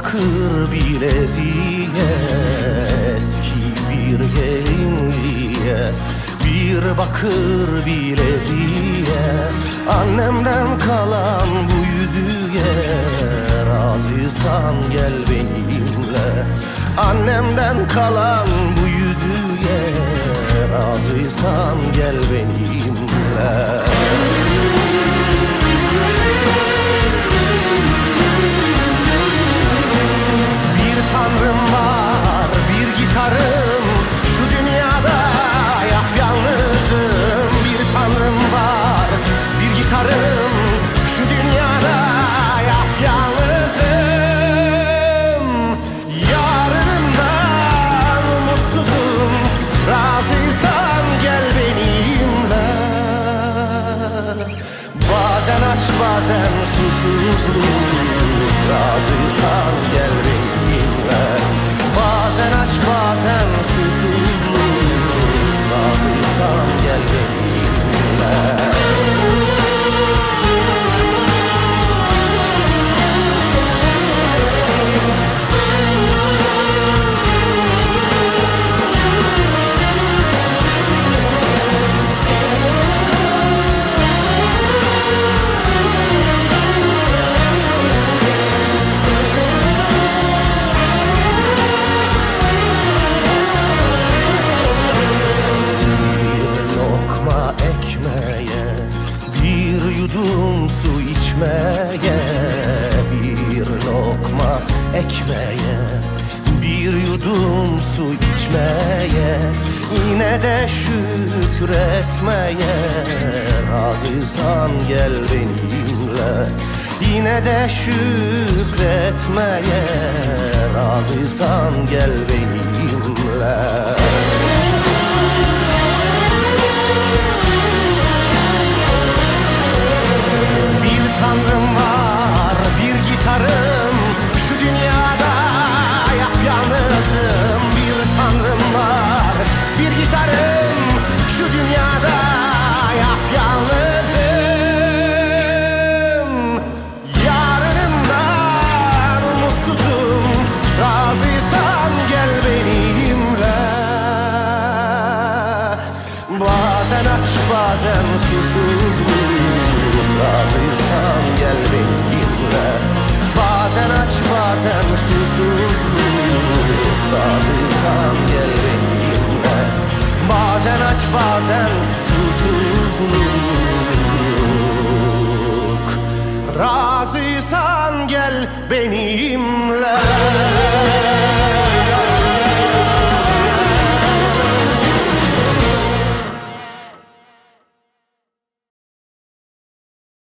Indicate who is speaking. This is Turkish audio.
Speaker 1: bakır bileziğe Eski bir gelinliğe Bir bakır bileziğe Annemden kalan bu yüzüğe Razıysan gel benimle. Annemden kalan bu yüzüğe Razıysan gel benimle aç bazen susuzluk Razıysan yudum su içmeye Bir lokma ekmeğe. Bir yudum su içmeye Yine de şükretmeye. Razıysan gel benimle Yine de şükretmeye. Razıysan gel benimle Bazen aç bazen susuzluk Razıysan gel benimle Bazen aç bazen susuzluk Razıysan gel benimle Bazen aç bazen susuzluk Razıysan gel benimle